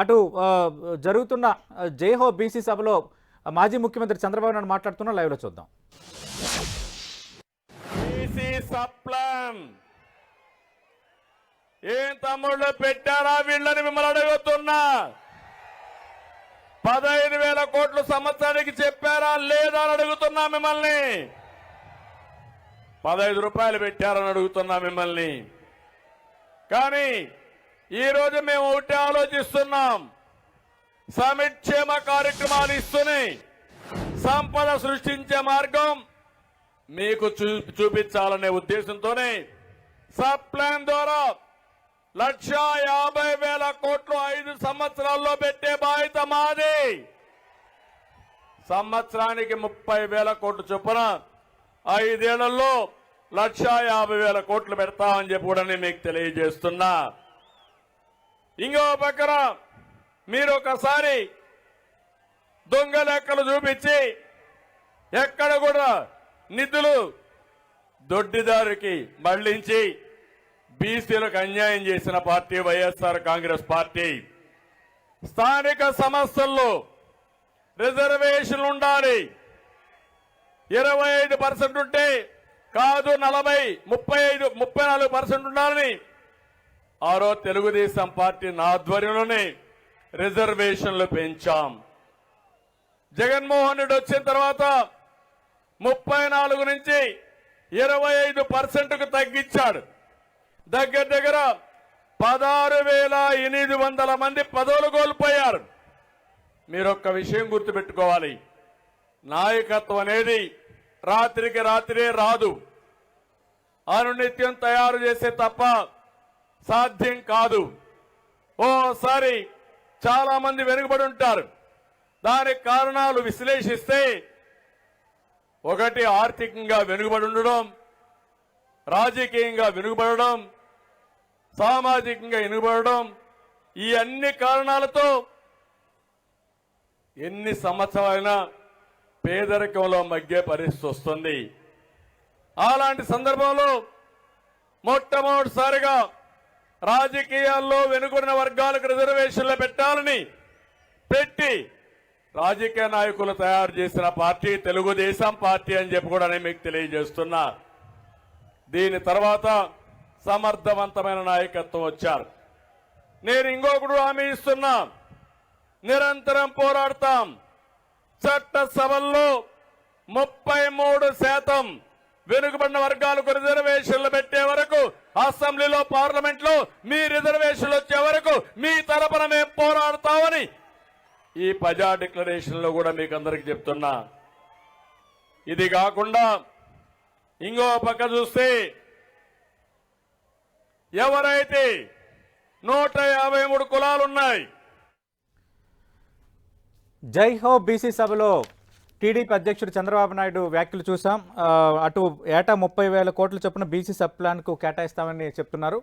అటు జరుగుతున్న జైహో బీసీ సభలో మాజీ ముఖ్యమంత్రి చంద్రబాబు నాయుడు మాట్లాడుతున్న లైవ్లో చూద్దాం. బీసీ ఏం తమ్ముళ్ళు పెట్టారా వీళ్ళని మిమ్మల్ని అడుగుతున్నా? పదహైదు వేల కోట్లు సంవత్సరానికి చెప్పారా లేదా అని అడుగుతున్నా మిమ్మల్ని. పదహైదు రూపాయలు పెట్టారని అడుగుతున్నా మిమ్మల్ని. కానీ ఈరోజు మేము ఒకటి ఆలోచిస్తున్నాం. సమిక్షేమ కార్యక్రమాలు ఇస్తూనే సంపద సృష్టించే మార్గం మీకు చూ చూపించాలనే ఉద్దేశంతోనే సబ్ ప్లాన్ ద్వారా లక్ష యాభై వేల కోట్లు ఐదు సంవత్సరాల్లో పెట్టే బాధ్యత మాది. సంవత్సరానికి ముప్పై వేల కోట్లు చొప్పున ఐదేళ్ళలో లక్ష యాభై వేల కోట్లు పెడతామని చెప్పి కూడా నేను మీకు తెలియజేస్తున్నా. ఇంకో పక్కన మీరు ఒకసారి దొంగ లెక్కలు చూపించి ఎక్కడ కూడా నిధులు దొడ్డిదారికి మళ్ళించి బీసీలకు అన్యాయం చేసిన పార్టీ వైఎస్ఆర్ కాంగ్రెస్ పార్టీ. స్థానిక సమస్యల్లో రిజర్వేషన్ ఉండాలి. ఇరవై ఐదు పర్సెంట్ ఉంటే కాదు నలభై ముప్పై ఐదు ముప్పై నాలుగు పర్సెంట్ ఉండాలని ఆరో తెలుగుదేశం పార్టీ నా ఆధ్వర్యంలోనే రిజర్వేషన్లు పెంచాం. జగన్మోహన్ రెడ్డి వచ్చిన తర్వాత ముప్పై నాలుగు నుంచి ఇరవై ఐదు పర్సెంట్కు తగ్గించాడు. దగ్గర దగ్గర పదహారు వేల ఎనిమిది వందల మంది పదవులు కోల్పోయారు. మీరు ఒక్క విషయం గుర్తుపెట్టుకోవాలి. నాయకత్వం అనేది రాత్రికి రాత్రే రాదు. అనునిత్యం తయారు చేసే తప్ప సాధ్యం కాదు. ఓసారి చాలా మంది వెనుకబడి ఉంటారు. దానికి కారణాలు విశ్లేషిస్తే ఒకటి ఆర్థికంగా వెనుకబడి ఉండడం రాజకీయంగా వెనుకబడడం సామాజికంగా వెనుకబడడం ఈ అన్ని కారణాలతో ఎన్ని సంవత్సరాలైనా పేదరికంలో మగ్గే పరిస్థితి వస్తుంది. అలాంటి సందర్భంలో మొట్టమొదటిసారిగా రాజకీయాల్లో వెనుకబడిన వర్గాలకు రిజర్వేషన్లు పెట్టాలని పెట్టి రాజకీయ నాయకులు తయారు చేసిన పార్టీ తెలుగుదేశం పార్టీ అని చెప్పి కూడా నేను మీకు తెలియజేస్తున్నా. దీని తర్వాత సమర్థవంతమైన నాయకత్వం వచ్చారు. నేను ఇంకొకడు హామీ ఇస్తున్నా. నిరంతరం పోరాడతాం. చట్టసభల్లో ముప్పై మూడు శాతం వెనుకబడిన వర్గాలకు రిజర్వేషన్లు పెట్టే వరకు అసెంబ్లీలో పార్లమెంట్ ఈ ప్రజా డిక్లరేషన్లో కూడా మీకు అందరికి చెప్తున్నా. ఇది కాకుండా ఇంకో పక్క చూస్తే ఎవరైతే నూట యాభై మూడు కులాలున్నాయి. జై హో బీసీ సభలో టీడీపీ అధ్యక్షుడు చంద్రబాబు నాయుడు వ్యాఖ్యలు చూసాం అటు ఏటా ముప్పై వేల కోట్ల చొప్పున బీసీ సబ్ ప్లాన్కు కేటాయిస్తామని చెప్తున్నారు.